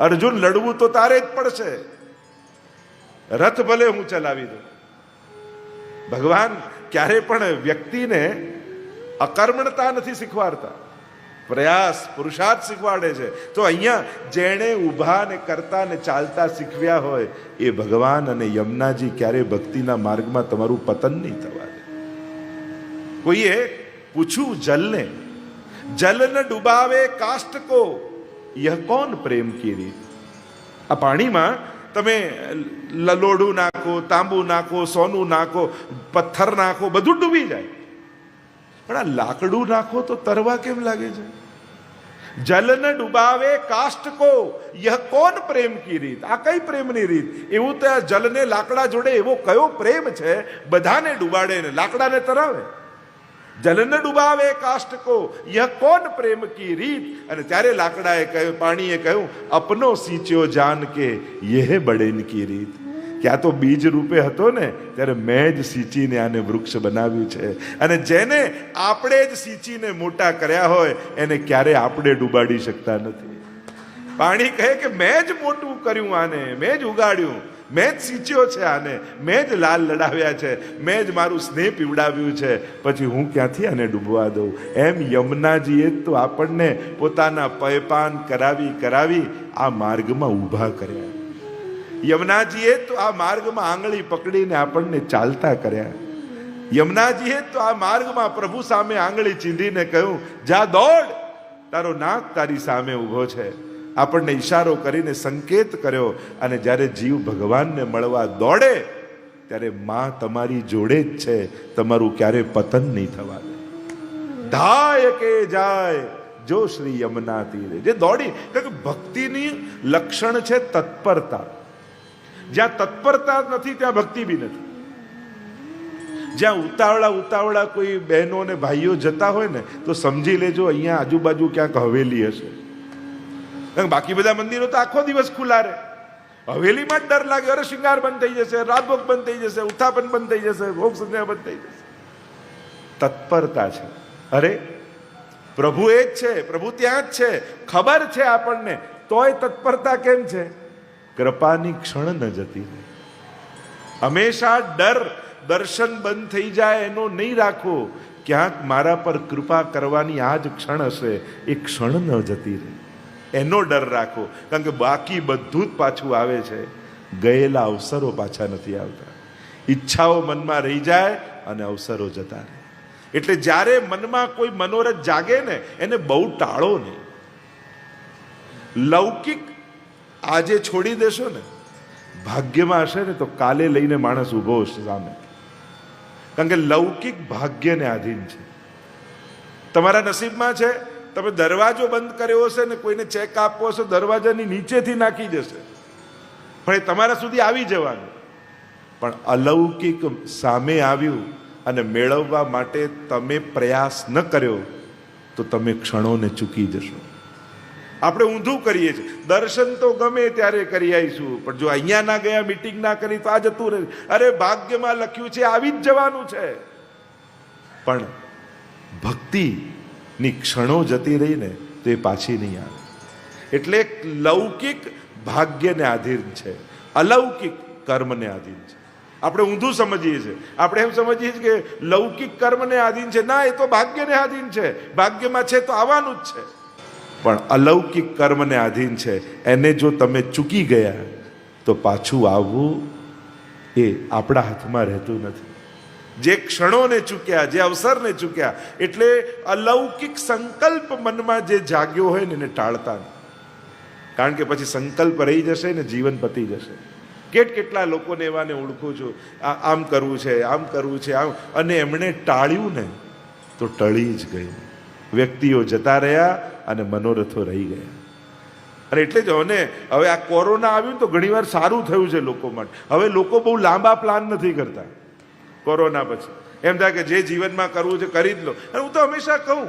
અર્જુન લડવું તો તારે જ પડશે. રથ ભલે હું ચલાવી દઉં. ભગવાન ક્યારે પણ વ્યક્તિને અકર્મણતા નથી શીખવાડતા. પ્રયાસ પુરુષાર્થ શીખવાડે છે. તો અહીંયા જેણે ઊભા ને કરતા ને ચાલતા શીખવ્યા હોય, એ ભગવાન અને યમુનાજી ક્યારે ભક્તિના માર્ગમાં તમારું પતન નહીં થવા દે. કોઈએ પૂછ્યું જલને જલને ડુબાવે કાષ્ટ કો યહ કોણ પ્રેમ કી રીત? આ પાણીમાં તમે લલોડું નાખો, તાંબુ નાખો, સોનું નાખો, પથ્થર નાખો, બધું ડૂબી જાય. પણ આ લાકડું નાખો તો તરવા કેમ લાગે છે? જલને ડુબાવે કાષ્ટ કો. યહ કોણ પ્રેમ કી રીત? આ કઈ પ્રેમની રીત? એવું તો આ જલને લાકડા જોડે એવો કયો પ્રેમ છે? બધાને ડુબાડે ને લાકડાને તરાવે. જલને ડુબાવે કાષ્ટ કો યહ કોન પ્રેમ કી રીત? અને ત્યારે લાકડાએ કહ્યું, પાણીએ કહ્યું, અપનો સિંચ્યો જાન કે યહ બડેન કી રીત. કે આ તો બીજ રૂપે હતો ને, ત્યારે મેં જ સિંચીને આને વૃક્ષ બનાવ્યું છે. અને જેને આપણે જ સિંચીને મોટા કર્યા હોય, એને ક્યારે આપણે ડૂબાડી શકતા નથી. પાણી કહે કે, મેં જ મોટું કર્યું આને, મેં જ ઉગાડ્યું. મેં જ સિંચ્યો છે આને. મેં જ લાલ લડાવ્યા છે. મેં જ મારું સ્નેહ પીવડાવ્યું છે. પછી હું ક્યાંથી આને ડૂબવા દઉં? એમ યમુનાજીએ તો આપણને પોતાના પયપાન કરાવી કરાવી આ માર્ગમાં ઊભા કર્યા. યમુનાજીએ તો આ માર્ગમાં આંગળી પકડીને આપણને ચાલતા કર્યા. યમુનાજીએ તો આ માર્ગમાં પ્રભુ સામે આંગળી ચીંધીને કહ્યું, જા દોડ. તારો નાક તારી સામે ઊભો છે. આપણને ઈશારો કરીને સંકેત કર્યો અને જ્યારે જીવ ભગવાનને મળવા દોડે, ત્યારે માં તમારી જોડે જ છે. તમારું ક્યારે પતન નહીં થવા ધાય કે જાય, જો શ્રી યમુના તીરે. જે દોડી કે ભક્તિની લક્ષણ છે તત્પરતા. જ્યાં તત્પરતા નથી, ત્યાં ભક્તિ બી નથી. જ્યાં ઉતાવળા ઉતાવળા કોઈ બહેનો અને ભાઈઓ જતા હોય ને, તો સમજી લેજો, અહીંયા આજુબાજુ ક્યાંક હવેલી હશે. બાકી બધા મંદિરો તો આખો દિવસ ખુલ્લા રહે. હવેલીમાં જ ડર લાગે, અરે શિંગાર બંધ થઈ જશે, રાજભોગ બંધ થઈ જશે, ઉત્થાપન બંધ થઈ જશે, ભોગ સંધ્યા બંધ થઈ જશે. તત્પરતા છે. અરે, પ્રભુ એ જ છે, પ્રભુ ત્યાં જ છે, ખબર છે આપણને, તોય તત્પરતા કેમ છે? કૃપાની ક્ષણ ન જતી રહે હંમેશા ડર, દર્શન બંધ થઈ જાય એનો નહીં રાખો. ક્યાંક મારા પર કૃપા કરવાની આ જ ક્ષણ હશે, એ ક્ષણ ન જતી રહે. એનો ડર રાખો. કારણ કે બાકી બધું જ પાછું આવે છે. ગયેલા અવસરો પાછા નથી આવતા. ઈચ્છાઓ મનમાં રહી જાય અને અવસરો જતા રહે. એટલે જ્યારે મનમાં કોઈ મનોરથ જાગે ને, એને બહુ ટાળો નહીં લૌકિક આજે છોડી દેશો ને, ભાગ્યમાં હશે ને તો કાલે લઈને માણસ ઊભો હશે સામે. કારણ કે લૌકિક ભાગ્યને આધીન છે. તમારા નસીબમાં છે? તમે દરવાજો બંધ કર્યો હશે ને કોઈને ચેક આપવો હશે, દરવાજાની નીચેથી નાખી જશે પણ એ તમારા સુધી આવી જવાનું. પણ અલૌકિક સામે આવ્યું અને મેળવવા માટે તમે પ્રયાસ ન કર્યો, તો તમે ક્ષણોને ચૂકી જશો. આપણે ઊંધું કરીએ છીએ. દર્શન તો ગમે ત્યારે કરી આવીશું, પણ જો અહીંયા ના ગયા મિટિંગ ના કરી, તો આ જતું રહે. અરે, ભાગ્યમાં લખ્યું છે, આવી જ જવાનું છે. પણ ભક્તિની ક્ષણો જતી રહીને તો એ પાછી નહીં આવે. એટલે લૌકિક ભાગ્યને આધીન છે. અલૌકિક કર્મને આધીન છે. આપણે ઊંધું સમજીએ છીએ. આપણે એમ સમજીએ છીએ કે લૌકિક કર્મને આધીન છે. ના, એ તો ભાગ્યને આધીન છે. ભાગ્યમાં છે તો આવવાનું જ છે. પણ અલૌકિક કર્મને આધીન છે. એને જો તમે ચૂકી ગયા, તો પાછું આવવું એ આપણા હાથમાં રહેતું નથી. જે ક્ષણોને ચૂક્યા, જે અવસરને ચૂક્યા, એટલે અલૌકિક સંકલ્પ મનમાં જે જાગ્યો હોય ને એને ટાળતા કારણ કે પછી સંકલ્પ રહી જશે ને જીવન પતી જશે. કેટ કેટલા લોકોને એવાને ઓળખું છું. આમ કરવું છે, આમ કરવું છે, આમ. અને એમણે ટાળ્યું ને તો ટળી જ ગયું વ્યક્તિઓ જતા રહ્યા અને મનોરથો રહી ગયા. અને એટલે જ હવે હવે આ કોરોના આવ્યું તો ઘણીવાર સારું થયું છે લોકો માટે. હવે લોકો બહુ લાંબા પ્લાન નથી કરતા. કોરોના પછી. એમ થાય કે જે જીવનમાં કરવું છે કરી જ લો. અને હું તો હંમેશા કહું,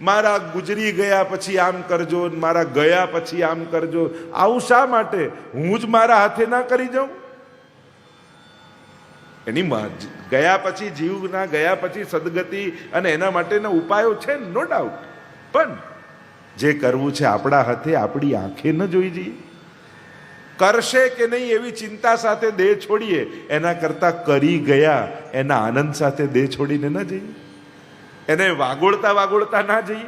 મારા ગુજરી ગયા પછી આમ કરજો, મારા ગયા પછી આમ કરજો. આવું શા માટે? હું જ મારા હાથે ના કરી જાઉં? એની ગયા પછી જીવના, ગયા પછી સદગતિ અને એના માટેના ઉપાયો છે નો ડાઉટ પણ જે કરવું છે આપણા હાથે, આપણી આંખે ન જોઈ જઈએ. કરશે કે નહીં એવી ચિંતા સાથે દેહ છોડીએ? એના કરતા કરી ગયા, એના આનંદ સાથે દેહ છોડીને ન જઈએ. એને વાગોળતા વાગોળતા ના જઈએ.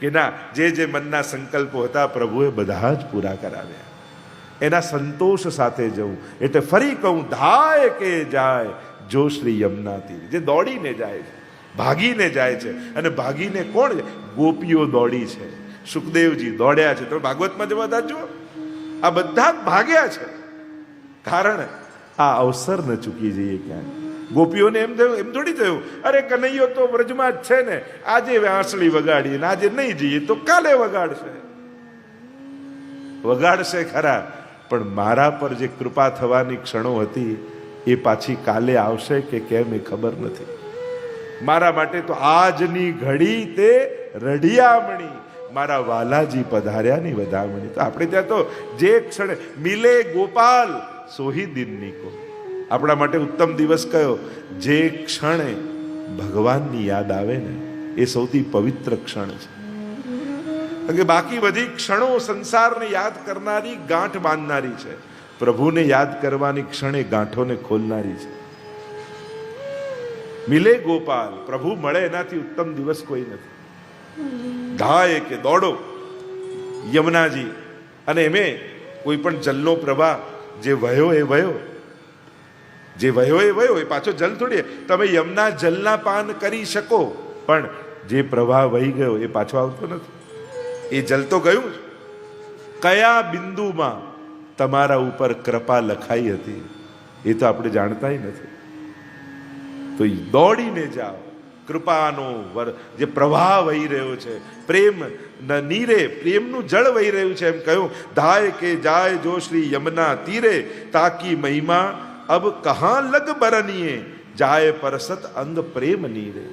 કે ના, જે જે મનના સંકલ્પો હતા, પ્રભુએ બધા જ પૂરા કરાવ્યા. એના સંતોષ સાથે જવું એટલે ફરી કહું, ધાય કે જાય જો શ્રી યમુના જે દોડીને જાય છે, ભાગીને જાય છે. અને ભાગીને કોણ ગોપીઓ દોડી છે. સુખદેવજી દોડ્યા છે. તો ભાગવતમાં જવા દાજો આ બધા જ ભાગ્યા છે. કારણ આ અવસર ન ચૂકી જઈએ ક્યાંય. ગોપીઓને એમ થયું, એમ થોડી થયું, અરે કનૈયો તો વ્રજમાં જ છે ને, આજે વાંસળી વગાડીએ ને આજે નહીં જઈએ તો કાલે વગાડશે. વગાડશે ખરા, પણ મારા પર જે કૃપા થવાની ક્ષણો હતી, એ પાછી કાલે આવશે કે કેમ એ ખબર નથી. મારા માટે તો આજની ઘડી તે રઢિયામણી મારા વાલાજી પધાર્યાની વધામણી. તો આપણે ત્યાં તો જે ક્ષણે મિલે ગોપાલ, સોહી દિનની કો આપણા માટે ઉત્તમ દિવસ કયો? જે ક્ષણે ભગવાનની યાદ આવે ને, એ સૌથી પવિત્ર ક્ષણ છે. કે બાકી બધી ક્ષણો સંસારને યાદ કરનારી, ગાંઠ બાંધનારી છે. પ્રભુને યાદ કરવાની ક્ષણે ગાંઠોને ખોલનારી છે. મિલે ગોપાલ, પ્રભુ મળે એનાથી ઉત્તમ દિવસ કોઈ નથી. ધાય કે દોડો, યમુનાજી. અને એમે કોઈ પણ જલનો પ્રવાહ જે વહ્યો એ વહ્યો જે વહ્યો એ વહ્યો એ પાછો જલ થોડી તમે યમના જલના પાન કરી શકો, પણ જે પ્રવાહ વહી ગયો એ પાછો આવતો નથી. એ જલ તો ગયું. કયા બિંદુમાં તમારા ઉપર કૃપા લખાઈ હતી, એ તો આપણે જાણતાય નથી. તો દોડીને જાઓ. કૃપાનો વર જે પ્રવાહ વહી રહ્યો છે. પ્રેમ નીરે, પ્રેમનું જળ વહી રહ્યું છે એમ કહ્યું. ધાય કે જાય જો શ્રી યમના તીરે, તાકી મહિમા, અબ કહા લગ બરનીએ? જાય પરસત અંધ પ્રેમ નીરે.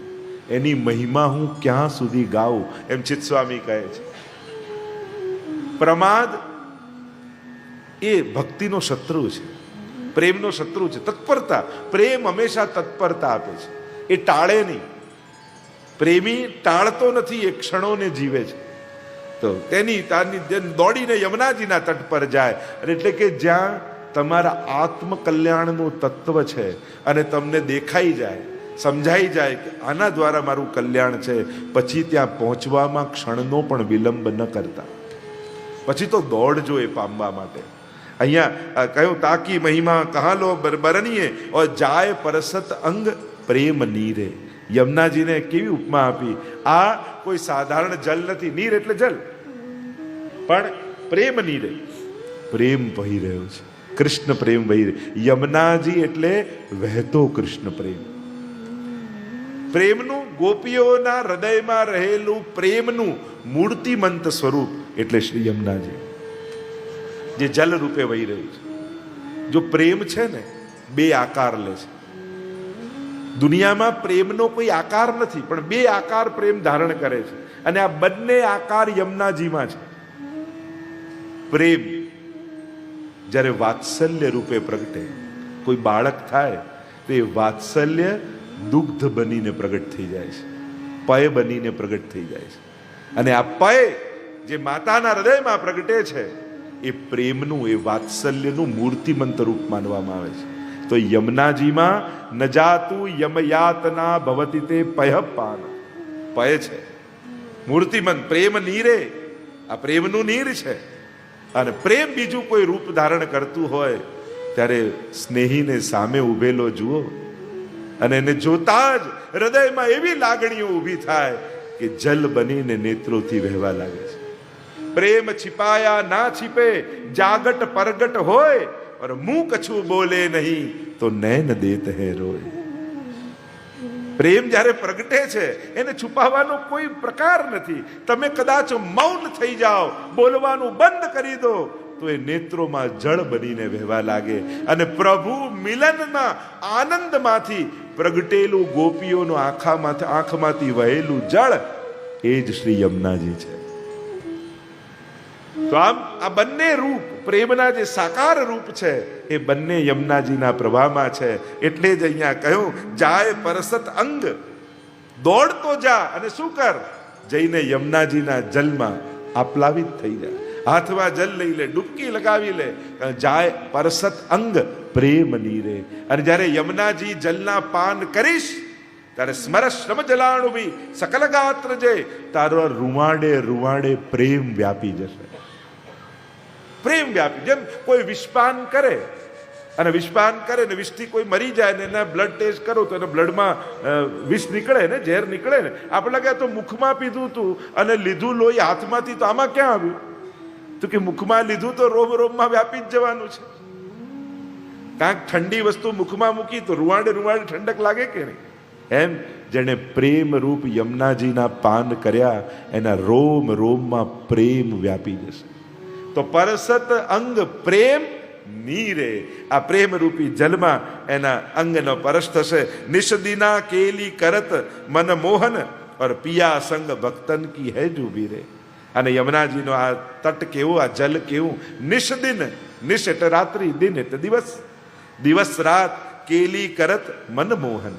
એની મહિમા હું ક્યાં સુધી ગાઉં? એમ ચિત્સ્વામી કહે છે. પ્રમાદ એ ભક્તિનો શત્રુ છે. પ્રેમનો શત્રુ છે. તત્પરતા. પ્રેમ હંમેશા તત્પરતા આપે છે. એ ટાળે નહીં. પ્રેમી ટાળતો નથી, એ ક્ષણોને જીવે છે. તો તેની તારની દોડીને યમુનાજીના તટ પર જાય. એટલે કે જ્યાં તમારા આત્મકલ્યાણનું તત્વ છે અને તમને દેખાઈ જાય, સમજાઈ જાય કે આના દ્વારા મારું કલ્યાણ છે, પછી ત્યાં પહોંચવામાં ક્ષણનો પણ વિલંબ ન કરતા. પછી તો દોડજો એ પામવા માટે. અહીંયા કહ્યું, તાકી મહિમા કહા લો ઓ ઓર જાય પરસત અંગ પ્રેમ નીરે યમુનાજીને કેવી ઉપમા આપી? આ કોઈ સાધારણ જલ નથી. નીર એટલે જલ. પણ પ્રેમ નીરે. પ્રેમ વહી રહ્યો છે. કૃષ્ણ પ્રેમ વહી રહ્યો. યમુનાજી એટલે વહેતો કૃષ્ણ પ્રેમ. પ્રેમનું ગોપીઓના હૃદયમાં રહેલું પ્રેમનું મૂર્તિમંત સ્વરૂપ એટલે શ્રી યમુનાજી. જે જલ રૂપે વહી રહ્યું છે. જો પ્રેમ છે ને, બે આકાર લે છે. દુનિયામાં પ્રેમનો કોઈ આકાર નથી, પણ બે આકાર પ્રેમ ધારણ કરે છે. અને આ બંને આકાર યમુનાજીમાં છે. પ્રેમ જ્યારે વાત્સલ્ય રૂપે પ્રગટે, કોઈ બાળક થાય, તો એ વાત્સલ્ય દુગ્ધ બનીને પ્રગટ થઈ જાય છે. પય બનીને પ્રગટ થઈ જાય છે. અને આ પય જે માતાના હૃદયમાં પ્રગટે છે, એ પ્રેમનું, એ વાત્સલ્યનું મૂર્તિમંત રૂપ માનવામાં આવે છે. તો યમુનાજીમાં નજાતુ યમયાતના ભવતી તે પય પય છે. મૂર્તિમન પ્રેમ નીરે. આ પ્રેમનું નીર છે. અને પ્રેમ બીજું કોઈ રૂપ ધારણ કરતું હોય, ત્યારે સ્નેહીને સામે ઉભેલો જુઓ. અને એને જોતા જ હૃદયમાં એવી લાગણીઓ ઊભી થાય કે જલ બનીને નેત્રોથી વહેવા લાગે છે. પ્રેમ છિપાયા ના છિપે, જાગટ પરગટ હોય और मुंह કછું બોલે નહીં તો નૈન દેત હે રોય પ્રેમ જ્યારે પ્રગટે છે એને છુપાવવાનો કોઈ પ્રકાર નથી તમે કદાચ મૌન થઈ જાઓ બોલવાનું બંધ કરી દો તો એ નેત્રોમાં જળ બનીને વહેવા લાગે અને પ્રભુ મિલનના આનંદમાંથી પ્રગટેલું ગોપીઓનું આંખામાંથી આંખમાંથી વહેલું જળ એ જ શ્રી યમુનાજી છે તો આમ આ બંને રૂપ, પ્રેમના જે સાકાર રૂપ છે, એ બંને યમુનાજીના પ્રવાહમાં છે. એટલે જ અહીંયા કહ્યું, જાય પરસત અંગ દોડતો જા, અને શું કર? જઈને યમુનાજીના જલમાં આપલાવિત થઈ જાય. હાથમાં જલ લઈ લે, ડૂબકી લગાવી લે જાય પરસત અંગ, પ્રેમ નીરે અને જ્યારે યમુનાજી જલના પાન કરીશ, ત્યારે સ્મર શ્રમ જલાણુ બી સકલ ગાત્ર જે તારો રૂવાડે રૂવાડે પ્રેમ વ્યાપી જશે. પ્રેમ વ્યાપી, જેમ કોઈ વિષપાન કરે અને વિષપાન કરે ને વિષથી કોઈ મરી જાય ને એના બ્લડ ટેસ્ટ કરો તો એના બ્લડમાં વિષ નીકળે ને, ઝેર નીકળે ને. આપણે લાગે તો મુખમાં પીધું તું અને લીધું લોહી હાથમાંથી તો આમાં ક્યાં આવ્યું? તો કે મુખમાં લીધું તો રોમ રોમમાં વ્યાપી જ જવાનું છે. કાંઈક ઠંડી વસ્તુ મુખમાં મૂકી તો રૂવાડે રૂવાડે ઠંડક લાગે કે નહીં? એમ જેણે પ્રેમ રૂપ યમુનાજીના પાન કર્યા, એના રોમ રોમમાં પ્રેમ વ્યાપી જશે. તો પરસત અંગ પ્રેમ નીરે. આ પ્રેમ રૂપી જલમાં એના અંગનો પરસ થશે. નિષદિના કેલી કરત મન મોહન ઓર પિયા સંગ ભક્તન કી હે જુબી રે અને યમુનાજીનો આ તટ કેવું, આ જલ કેવું? નિષદિન નિષ એટલે રાત્રિ દિન એટલે દિવસ. દિવસ રાત કેલી કરત મનમોહન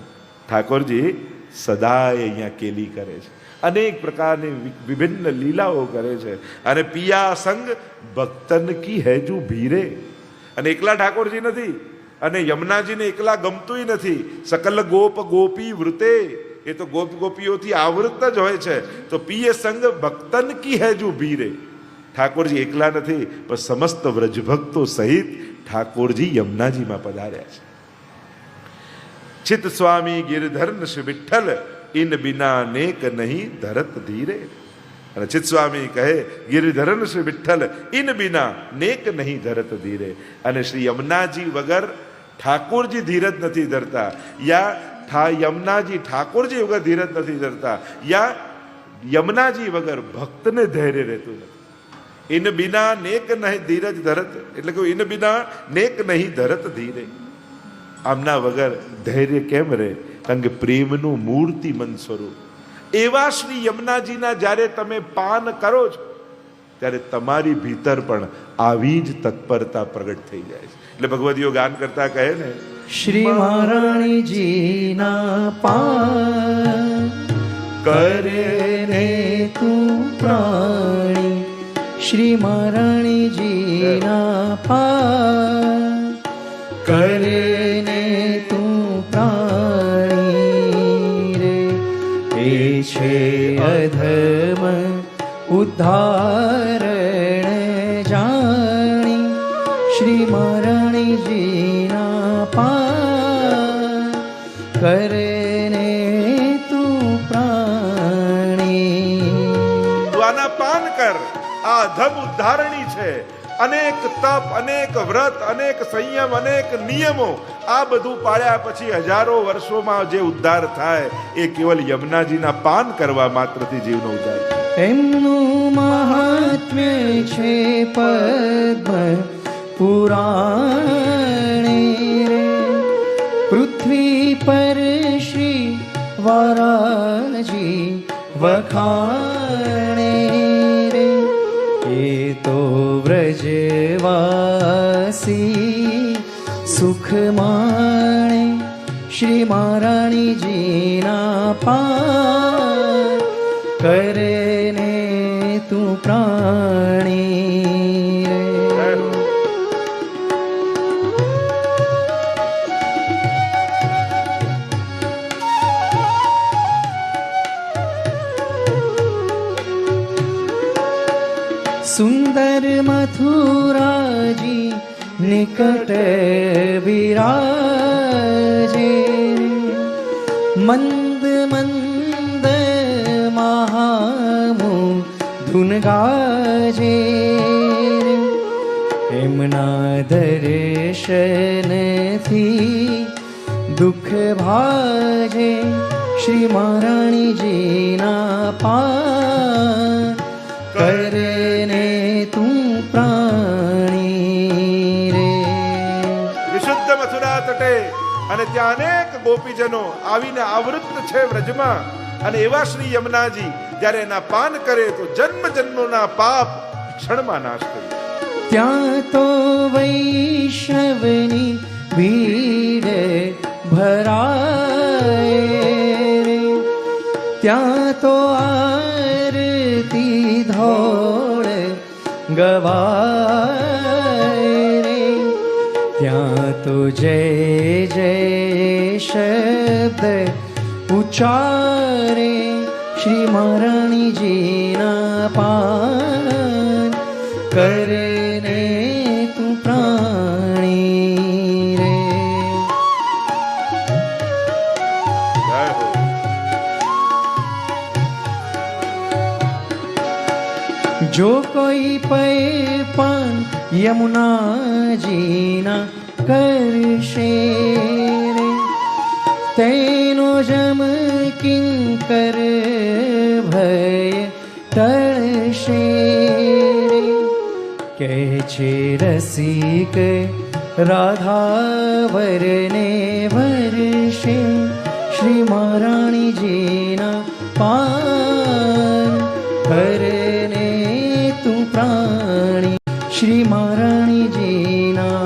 ઠાકોરજી સદાય અહીંયા કેલી કરે છે. અનેક પ્રકારની વિભિન્ન લીલાઓ કરે છે. અને પિયા સંગ ભક્તન કી હેજુ ભીરે. અને એકલા ઠાકોરજી નથી. અને યમુનાજીને એકલા ગમતુંય નથી. સકલ ગોપ ગોપી વૃતે. એ તો ગોપ ગોપીઓથી આવૃત જ હોય છે. તો પિય સંગ ભક્તન કી હેજુ ભીરે. ઠાકોરજી એકલા નથી, પણ સમસ્ત વ્રજભક્તો સહિત ઠાકોરજી યમુનાજીમાં પધાર્યા છે. ચિત્ત સ્વામી ગિરધર્ન શ્રી વિઠ્ઠલ ઇન બિના નેક નહીં ધરત ધીરે. અને સ્વામી કહે, ગિરિધરન શ્રી વિઠ્ઠલ, ઇન બિના નેક નહીં ધરત ધીરે. અને શ્રી યમુનાજી વગર ઠાકોરજી ધીરજ નથી ધરતા. યા ઠા યમુનાજી ઠાકોરજી વગર ધીરજ નથી ધરતા. યા યમુનાજી વગર ભક્તને ધૈર્ય રહેતું નથી. ઇન બિના નેક નહીં ધીરજ ધરત, એટલે કે ઇન બિના નેક નહીં ધરત ધીરે. આમના વગર ધૈર્ય કેમ રહે? કારણ કે પ્રેમનું મૂર્તિમંત સ્વરૂપ. એવા શ્રી યમુનાજીના જ્યારે તમે પાન કરો છો, ત્યારે તમારી ભીતર પણ આવી જ તત્પરતા પ્રગટ થઈ જાય છે. એટલે ભગવદીઓ ગાન કરતા કહે ને, શ્રી મહારાણીજીના પાન કરે ને તું પ્રાણી. શ્રી મહારાણીજીના પાન કરે ઉદ્ધારણ જાણી શ્રી મરણીજીના પા કરે ને તું પ્રાણી દ્વાના પાન કર આ અધમ ઉદ્ધારણી છે અનેક તપ અનેક વ્રત અનેક સંયમ અનેક નિયમો આ બધું પાળ્યા પછી હજારો વર્ષોમાં જે ઉદ્ધાર થાય એ કેવલ યમુનાજીના પાન કરવા માત્રથી જીવનો ઉદ્ધાર થાય. એમનું મહાત્મ્ય છે પદ્મ પુરાણે રે. પૃથ્વી પર શ્રી વારાજી વખાણે રે. એ તો વ્રજવાસી સુખ માણે શ્રી મહારાણીજીના પાર પ્રાણી. સુંદર મથુરાજી નિકટ વિરાજે મંદ ધુન ગાજે એમના દર્શનથી દુઃખ ભાજે શ્રી મહારાણીજીના પાર કરે ને તું પ્રાણી રે વિશુદ્ધ મથુરા તટે અને ત્યાં અનેક ગોપીજનો આવીને આવૃત છે વ્રજમાં. અને એવા શ્રી યમુનાજી જ્યારે એના પાન કરે તો જન્મ જન્મોના પાપ ક્ષણમાં નાશ કરી ત્યાં તો વૈષ્ણવની ભીડ ભરાય ત્યાં તો આરતી ધોળ ગવાય ત્યાં તો જય જય શબ્દ ઉચ્ચારે શ્રી મહારાણીજીના પાન કરને તું પ્રાણી રે. જો કોઈ પે પાન યમુનાજીના કરશે રે जम જમ કિંકર ભય ટળશે રે राधावरने છે રસિક રાધા વરને વરશે શ્રી મહારાણીજીના પાન श्री તું પ્રાણી શ્રી મહારાણીજીના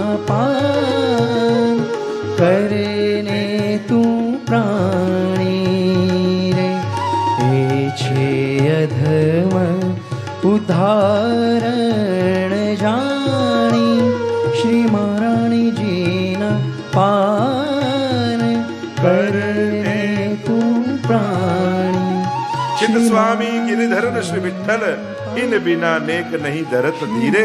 સ્વામી ગિરિધરન શ્રી વિઠ્ઠલ. ઇન બિના નેક નહીં ધરત ધીરે.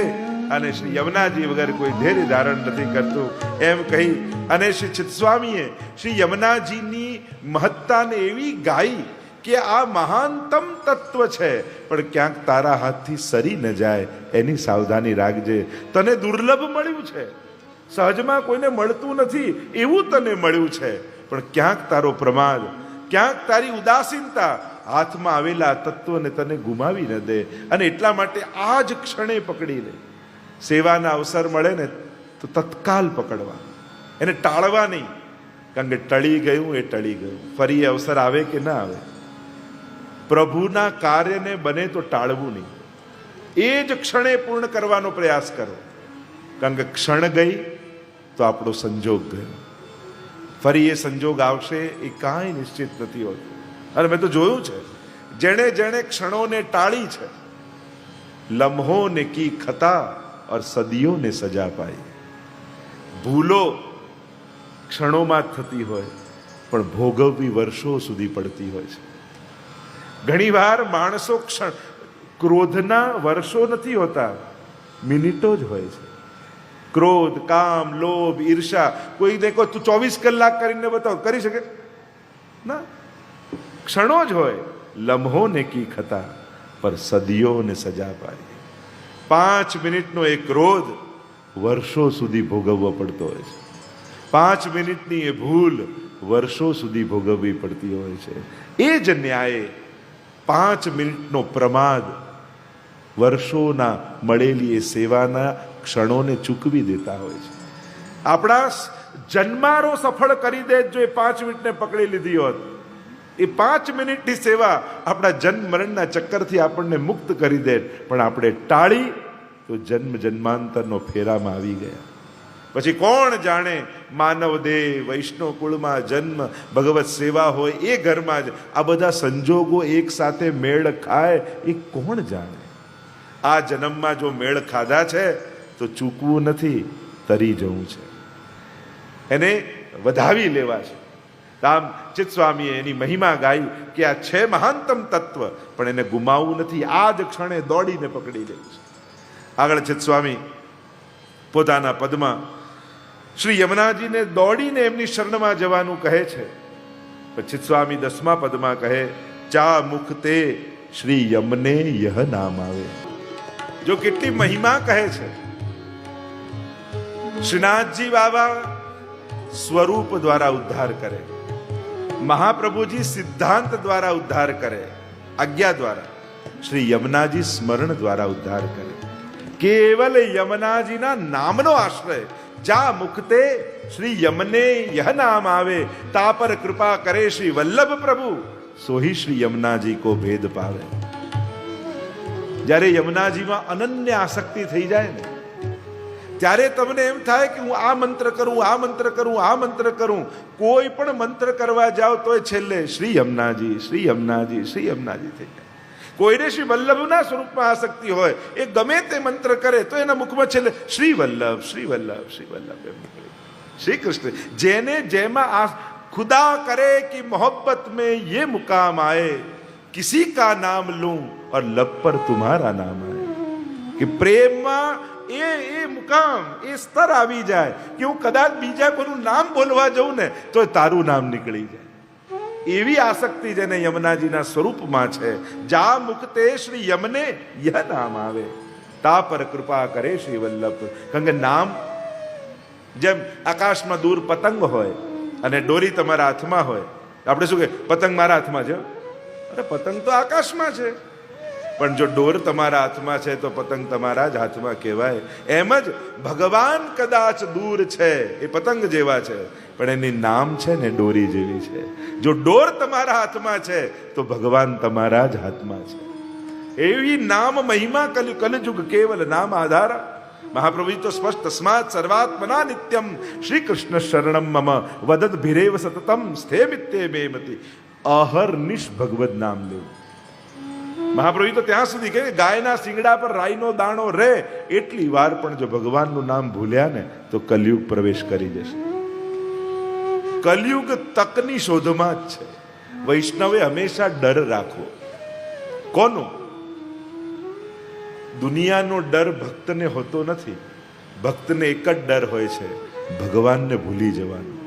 અને શ્રી યમુનાજી વગર કોઈ ધૈર્ય ધારણ નથી કરતું. એમ કહી, અને શ્રી ચિત્સ્વામીએ શ્રી યમુનાજીની મહત્તાને એવી ગાઈ કે આ મહાનતમ તત્વ છે. પણ ક્યાંક તારા હાથથી સરી ન જાય. એની સાવધાની રાખજે. તને દુર્લભ મળ્યું છે. સહજમાં કોઈને મળતું નથી. એવું તને મળ્યું છે. પણ ક્યાંક તારો પ્રમાદ, ક્યાંક તારી ઉદાસીનતા હાથમાં આવેલા તત્વને તને ગુમાવી ન દે. અને એટલા માટે આ જ ક્ષણે પકડી લે. સેવાના અવસર મળે ને તો તત્કાલ પકડવા. એને ટાળવા નહીં. કારણ કે ટળી ગયું એ ટળી ગયું. ફરી અવસર આવે કે ના આવે? પ્રભુના કાર્યને બને તો ટાળવું નહીં. એ જ ક્ષણે પૂર્ણ કરવાનો પ્રયાસ કરો. કારણ કે ક્ષણ ગઈ તો આપણો સંજોગ ગયો. ફરી એ સંજોગ આવશે એ કાંઈ નિશ્ચિત નથી હોતું. અને મેં તો જોયું છે. જેણે જેણે ક્ષણોને ટાળી છે લમ્હો ને કી ખતા ઓર સદીઓ ને સજા પાઈ. ભૂલો ક્ષણોમાં થતી હોય, પણ ભોગવવી વર્ષો સુધી પડતી હોય છે. ઘણીવાર માણસો ક્ષણ, ક્રોધના વર્ષો નથી હોતા, મિનિટો જ હોય છે. ક્રોધ, કામ, લોભ ઈર્ષા કોઈ તું ચોવીસ કલાક કરીને બતાવ, કરી શકે? ના. ક્ષણો જ હોય લમ્હો ને કી ખતા પર સદીઓને સજા પાડી. પાંચ મિનિટનો એક ક્રોધ વર્ષો સુધી ભોગવવો પડતો હોય છે. પાંચ મિનિટની એ ભૂલ વર્ષો સુધી ભોગવવી પડતી હોય છે. એ જ ન્યાયે પાંચ મિનિટનો પ્રમાદ વર્ષોના મળેલી એ સેવાના ક્ષણોને ચૂકવી દેતા હોય છે. આપણા જન્મારો સફળ કરી દે જો એ પાંચ મિનિટને પકડી લીધી હોત. એ પાંચ મિનિટની સેવા આપણા જન્મ મરણના ચક્કરથી આપણને મુક્ત કરી દે. પણ આપણે ટાળી તો જન્મ જન્માંતરનો ફેરામાં આવી ગયા. પછી કોણ જાણે માનવ દેહ, વૈષ્ણવ કુળમાં જન્મ, ભગવત સેવા હોય એ ઘરમાં જ આ બધા સંજોગો એક સાથે મેળ ખાય એ કોણ જાણે? આ જન્મમાં જો મેળ ખાધા છે, તો ચૂકવું નથી, તરી જવું છે. એને વધાવી લેવા છે. રામ ચિત સ્વામીએ એની મહિમા ગાઈ કે આ છે મહાનતમ તત્વ, પણ એને ગુમાવવું નથી. આ જ ક્ષણે દોડીને પકડી લે છે. આગળ ચિત સ્વામી પોતાના પદમાં શ્રી યમુનાજીને દોડીને એમની શરણમાં જવાનું કહે છે. પછી સ્વામી દસમા પદમાં કહે, ચા મુખ તે શ્રી યમને યહ નામ આવે. જો કેટલી મહિમા કહે છે. શ્રીનાથજી બાબા સ્વરૂપ દ્વારા ઉદ્ધાર કરે. મહાપ્રભુજી સિદ્ધાંત દ્વારા ઉદ્ધાર કરે, આજ્ઞા દ્વારા, શ્રી યમુનાજી સ્મરણ દ્વારા ઉદ્ધાર કરે. કેવલ યમુનાજીના નામનો આશ્રય જા મુખતે શ્રી યમને યહ નામ આવે, તા પર કૃપા કરે શ્રી વલ્લભ પ્રભુ, સોહી શ્રી યમુનાજી કો ભેદ પાવે. જ્યારે યમુનાજીમાં અનન્ય આસક્તિ થઈ જાય ને ત્યારે તમને એમ થાય કે હું આ મંત્ર કરું આ મંત્ર કરું આ મંત્ર કરું કોઈ પણ મંત્ર કરવા જાઓ તો છેલ્લે શ્રી યમુનાજી શ્રી યમુનાજી શ્રી યમુનાજી થઈ જાય કોઈને શ્રી વલ્લભના સ્વરૂપમાં આસક્તિ હોય એ ગમે તે મંત્ર કરે તો એના મુખમાં છેલ્લે શ્રી વલ્લભ શ્રી વલ્લભ શ્રી વલ્લભ એમ નીકળે श्री कृष्ण जेने जेमा आ खुदा करे कि मोहब्बत में ये मुकाम आए किसी का नाम लूं और लब पर तुम्हारा नाम आए કે પ્રેમમાં એ એ મુકામ, એ સ્તર આવી જાય કે હું કદાચ બીજા કોઈનું નામ બોલવા જઉં ને, તો તારું નામ નીકળી જાય. એવી આસક્તિ જેને યમુનાજીના સ્વરૂપમાં છે. જા મુક્તે શ્રી યમને યહ નામ આવે. તા પર કૃપા કરે શ્રી વલ્લભ. કારણ કે નામ જેમ આકાશમાં દૂર પતંગ હોય અને દોરી તમારા હાથમાં હોય. આપણે શું કે પતંગ મારા હાથમાં છે? અરે પતંગ તો આકાશમાં છે. પણ જો ડોર તમારા હાથમાં છે તો પતંગ તમારા જ હાથમાં કહેવાય. એમ જ ભગવાન કદાચ દૂર છે, એ પતંગ જેવા છે, પણ એની નામ છે ને ડોરી જેવી છે. જો ડોર તમારા હાથમાં છે, તો ભગવાન તમારા જ હાથમાં છે. એવી નામ મહિમા કલ, કલયુગ કેવલ નામ આધાર. મહાપ્રભુ તો સ્પષ્ટ તસ્માત સર્વાત્મના નિત્યમ. શ્રી કૃષ્ણ શરણમ મમ વદત ભીરેવ સતતમ સ્થેમિત્તે બેમતી અહર્નિશ ભગવદ નામ લેવું મહાપ્રભુ તો ત્યાં સુધી કે ગાયના શિંગડા પર રાઈનો દાણો રહે એટલી વાર પણ જો ભગવાનનું નામ ભૂલ્યા ને, તો કલયુગ પ્રવેશ કરી જશે. કલયુગ તકની શોધમાં જ છે. વૈષ્ણવે હંમેશા ડર રાખવો. કોનો? દુનિયાનો ડર ભક્તને હોતો નથી. ભક્તને એક જ ડર હોય છે, ભગવાનને ભૂલી જવાનો.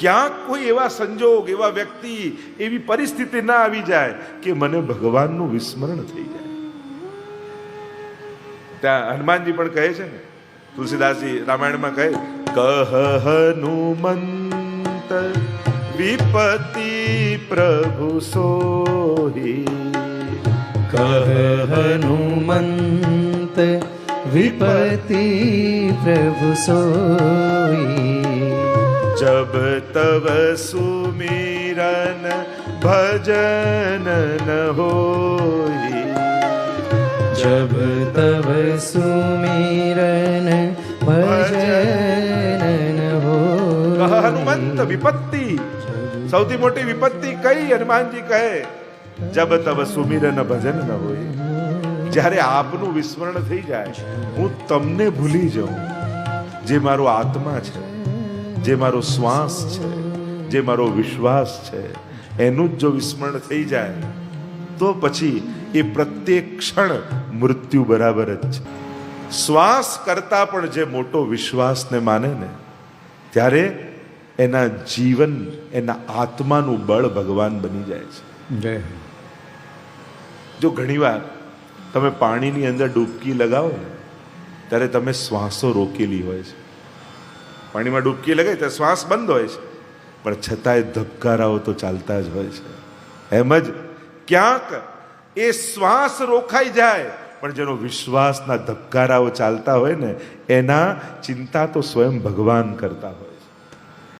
ક્યાંક કોઈ એવા સંજોગ, એવા વ્યક્તિ, એવી પરિસ્થિતિ ના આવી જાય કે મને ભગવાનનું વિસ્મરણ થઈ જાય. ત્યાં હનુમાનજી પણ કહે છે ને, તુલસીદાસજી રામાયણમાં કહે કહ હનુમંત વિપતિ પ્રભુ સોહી. કહ હનુમંત વિપતિ પ્રભુ સોઈ जब तब सुमिरन भजन न होई जब तब सुमिरन ભજન હો કહ હનુમંત વિપત્તિ સૌથી મોટી વિપત્તિ કઈ હનુમાનજી કહે જબ તબ સુમિરન ભજન ન હોય જ્યારે આપનું વિસ્મરણ થઈ જાય હું તમને ભૂલી જાઉં જે મારો આત્મા છે જે મારો શ્વાસ છે જે મારો વિશ્વાસ છે એનું જ જો વિસ્મરણ થઈ જાય તો પછી એ પ્રત્યેક ક્ષણ મૃત્યુ બરાબર જ છે. શ્વાસ કરતા પણ જે મોટો વિશ્વાસને માને ને ત્યારે એના જીવન એના આત્માનું બળ ભગવાન બની જાય છે. જય જો ઘણીવાર તમે પાણીની અંદર ડૂબકી લગાવો ને ત્યારે તમે શ્વાસો રોકેલી હોય છે. પાણીમાં ડૂબકી લગાવી ત્યારે શ્વાસ બંધ હોય છે. પણ છતાંય ધબકારાઓ તો ચાલતા જ હોય છે. એમ જ ક્યાંક એ શ્વાસ રોકાઈ જાય, પણ જેનો વિશ્વાસના ધબકારાઓ ચાલતા હોય ને, એના ચિંતા તો સ્વયં ભગવાન કરતા હોય.